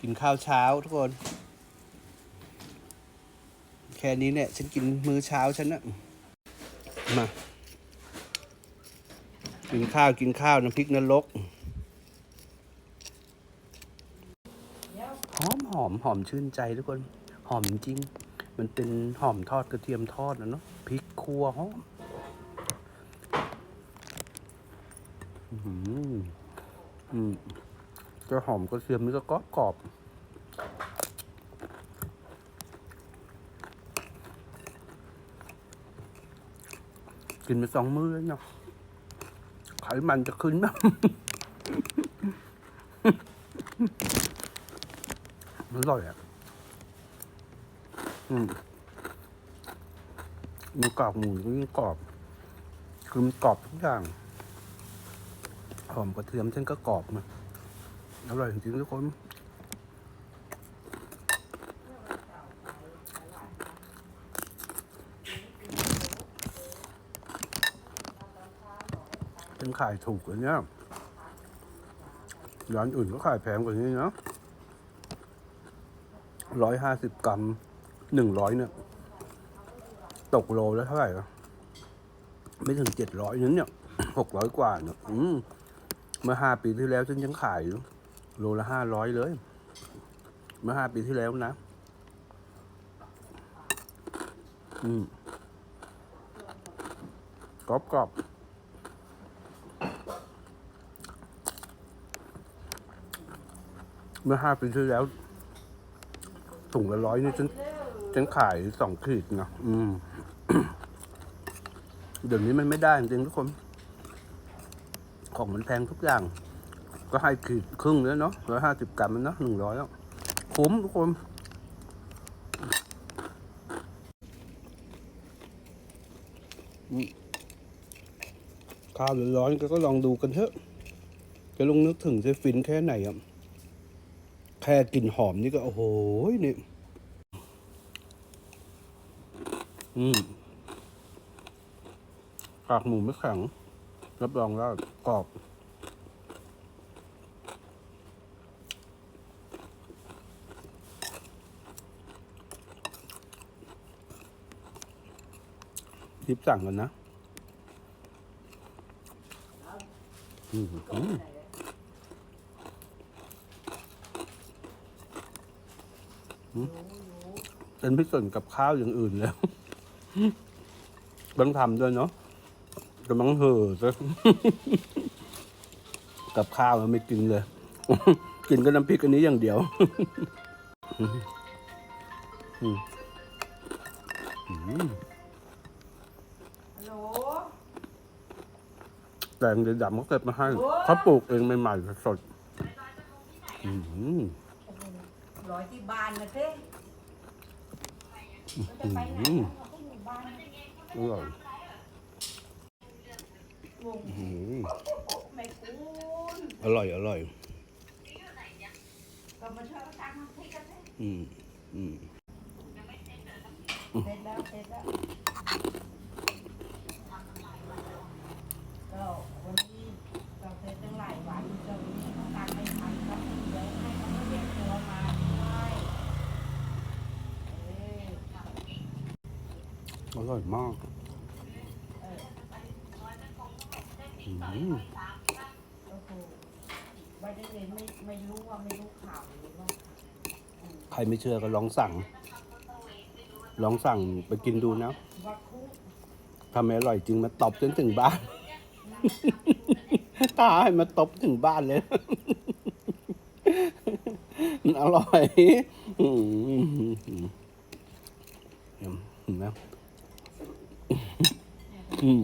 กินข้าวเช้าทุกคน แค่นี้เนี่ย ฉันกินมื้อเช้าฉันนะมา กินข้าวกินข้าวน้ำพริกนรกหอมหอมหอมชื่นใจทุกคน หอมจริง มันเป็นหอมทอดกระเทียมทอดนะเนาะพริกครัวหอมอื้อหืออืม จะหอมกระเทียมนี่ก็กรอบกรอบกินไปสองมื้อแล้วเนาะไขมันจะขึ้นนะอร่อยอะ อืมหมูกรอบหมูก็ยิ่งกรอบ คือมันกรอบทุกอย่าง หอมกระเทียมเช่นก็กรอบมา อร่อยจริงทุกคนเป็นขายถูกกว่านี้ร้านอื่นก็ขายแพงกว่านี้เนาะร้อยห้าสิบกรัมหนึ่งร้อยเนี่ย ตกโลแล้วเท่าไหร่ะไม่ถึงเจ็ดร้อยนั้นเนี่ยหกร้อยกว่าเนี่ยมเมื่อห้าปีที่แล้วฉันยังขายอยู่ โลละห้าร้อยเลย เมื่อห้าปีที่แล้วนะ อืมกรอบกรอบเมื่อห้าปีที่แล้วถุงละร้อยนี่ฉันฉันขายสองขีดนะอืมเดี๋ยวนี้มันไม่ได้จริงทุกคน ของมันแพงทุกอย่าง ก็ให้ขีดครึ่งแล้วเนาะร้อยห้าสิบกรัมมันเนาะหนึ่งร้อยแล้วคุ้มทุกคนข้าวร้อนๆก็ก็ลองดูกันเถอะ จะลงนึกถึงจะฟินแค่ไหนอะแค่กลิ่นหอมนี่ก็ โอ้โหนี่ อืมกากหมูไม่แข็งรับรองว่ากรอบ ทิปสั่งกันนะเป็นพิเศษกับข้าวอย่างอื่นแล้วต้องทำด้วยเนาะกำลังเห่อซะกับข้าวมันไม่กินเลย กินก็น้ำพริกอันนี้อย่างเดียวอืม ฮัลโหลแตงเดือดำเขาเก็บมาให้เขาปลูกเองใหม่ๆสดอืมร้อยที่บ้านนะเต้มันจะไปไหนอืมเราก็อยู่บ้านอร่อยวงอืมไม่คุ้นอร่อยอร่อย ก็มาเช่าตังค์ให้กันเต้อืมอืมเสร็จแล้วเสร็จแล้ว ก็วันนี้เราเสร็จตั้งหลายวันก็วันนี้เขาตังค์ไม่ทันก็เดี๋ยวให้เขามาเรียกตัวมาด้วยเอออร่อยมากเอออืมโอ้โหไม่ได้เลยไม่ไม่รู้ว่าไม่รู้ข่าวหรือว่าใครไม่เชื่อก็ลองสั่ง ลองสั่งไปกินดูนะว่าคุกทำไมอร่อยจริงมาตบจนถึงบ้าน ตายมาตบถึงบ้านเลย อร่อยอืมเห็นไหมอืม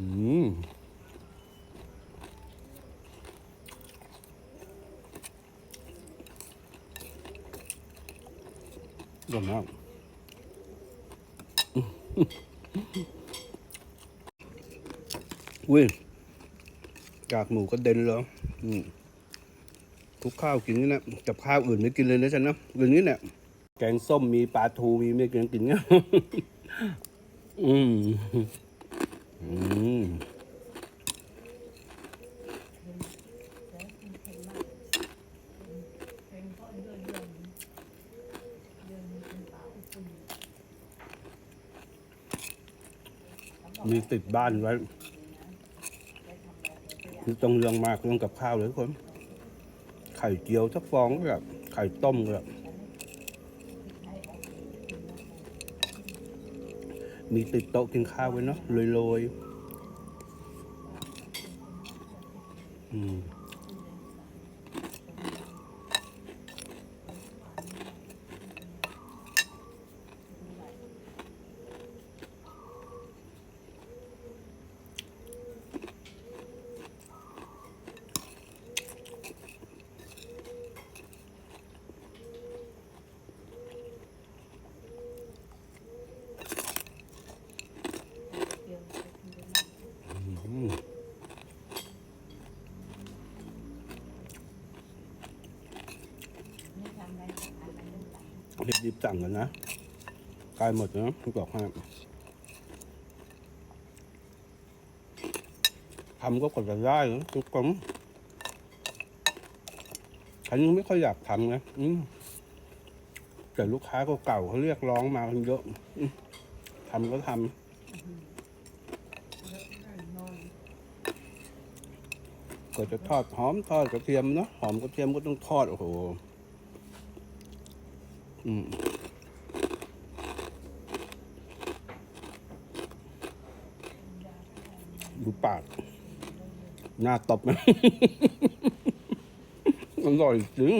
อืมอร่อยมาก อุ้ยกากหมูก็เด่นแล้วทุกข้าวกินนี่นะกับข้าวอื่นไม่กินเลยนะฉันนะอื่นนี่แหละแกงส้มมีปลาทูมีไม่กินกินเนี่ยอืมอืม มีติดบ้านไว้คือต้องเรื่องมากเรื่องกับข้าวเลยทุกคน ไข่เจียวสักฟองก็แบบไข่ต้มก็แบบมีติดโต๊ะกินข้าวไว้เนาะโรยๆอืม อืม นี่ทำอะไรทำอะไร ต้องสั่งรีบๆสั่งกันนะใกล้หมดแล้วนะบอกให้ทำก็กดจะได้นะทุกคนฉันยังไม่ค่อยอยากทำนะแต่ลูกค้าก็เก่าเขาเรียกร้องมากันเยอะทำก็ทำก็จะทอดหอมทอดกระเทียมเนาะหอมกระเทียมก็ต้องทอดโอ้โห อืมดูปาก หน้าตบนะอร่อยจริง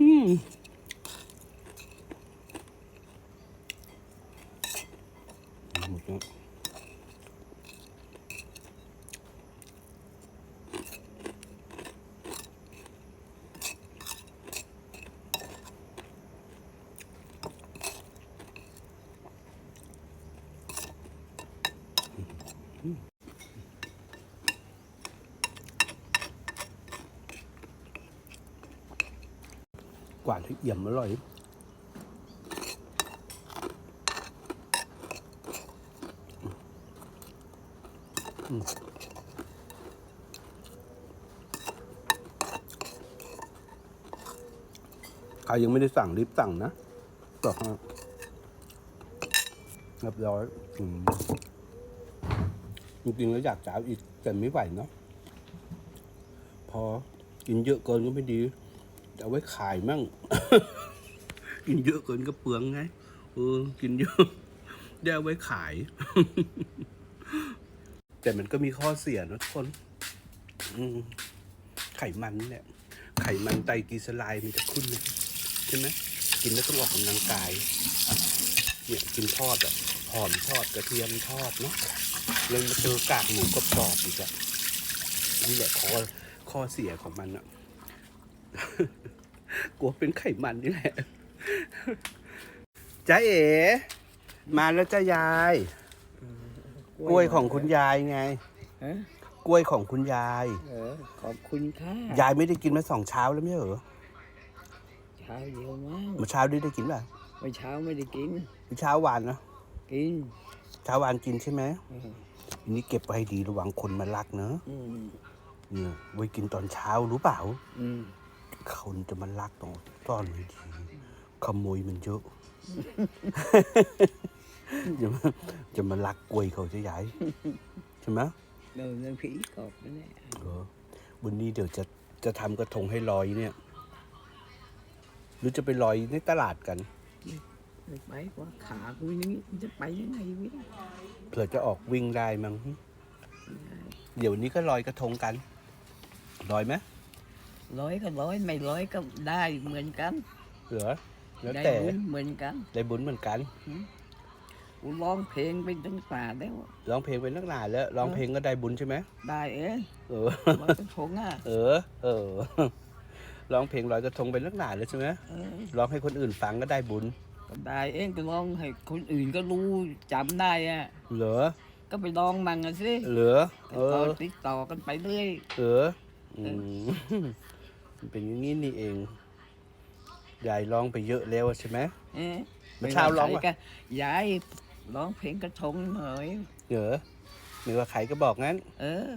อืมหมดแล้ว กวาดให้เอี่ยมอร่อยใครยังไม่ได้สั่งรีบสั่งนะบอกฮะเรียบร้อยอืม จริงๆแล้วอยากจะเอาอีกแต่ไม่ไหวเนาะพอกินเยอะเกินก็ไม่ดีจะเอาไว้ขายมั่ง กินเยอะเกินก็เปลืองไงเออกินเยอะได้เอาไว้ขาย แต่มันก็มีข้อเสียนะทุกคนไขมันนี่แหละไขมันไตรกลีเซอไรด์มันจะขึ้นใช่ไหมกินแล้วต้องออกกำลังกายเนี่ยกินทอดอะหอมทอดกระเทียมทอดเนาะ เลยมาเจอกากหมูกรอบๆอีกอะนี่แหละข้อข้อเสียของมันอะกลัวเป็นไขมันนี่แหละจ้าเอ๋มาแล้วจ้ายาย กล้วยของคุณยายไงฮะกล้วยของคุณยาย เออ ขอบคุณค่ะ ยายไม่ได้กินมาสองเช้าแล้วไม่ใช่เหรอ เช้าเดียวมั้งเมื่อเช้าได้ได้กินป่ะเมื่อเช้าไม่ได้กินเมื่อเช้าวานนะกิน เช้าวานกินใช่ไหมเอออันนี้เก็บไว้ให้ดีระวังคนมาลักเนอะอืมเนี่ยไว้กินตอนเช้ารู้เปล่า อืมคนจะมาลักตรงต้อนให้ดีขโมยมันเยอะ จะมาจะมาลักกล้วยเขาจะใหญ่ใช่ไหมเดินเรื่องผีกอบนั่นแหละเออวันนี้เดี๋ยวจะจะทำกระทงให้ลอยเนี่ย หรือจะไปลอยในตลาดกัน ไม่ไปว่าขากูอย่างนี้จะไปยังไงวิเผื่อจะออกวิ่งได้มั้งเดี๋ยวนี้ก็ลอยกระทงกันลอยไหมร้อยก็ร้อยไม่ร้อยก็ได้เหมือนกันเหลือแล้วได้แต่บุญเหมือนกันได้บุญเหมือนกันกูร้องเพลงไปตั้งป่าแล้วร้องเพลงเป็นนักหนาแล้วร้องเพลงก็ได้บุญใช่ไหมได้เองเออร้อยกระทงอะเออ เออร้องเพลงลอยกระทงเป็นนักหนาเลยใช่ไหมเออร้องให้คนอื่นฟังก็ได้บุญ ก็ได้เองก็ร้องให้คนอื่นก็รู้จำได้อะเหรอ ก็ไปลองมั่งอะสิเหรอ เอต่ออติดต่อกันไปเรื่อยเอออืมมันเป็นอย่างนี้นี่เอง ยายร้องไปเยอะแล้วใช่ไหม เอ๊ะเมื่อเช้าร้องไม่ว่ะว่ใคยายร้องเพลงกระทงหน่อย เหรอไม่ว่าใครก็บอกงั้น เออ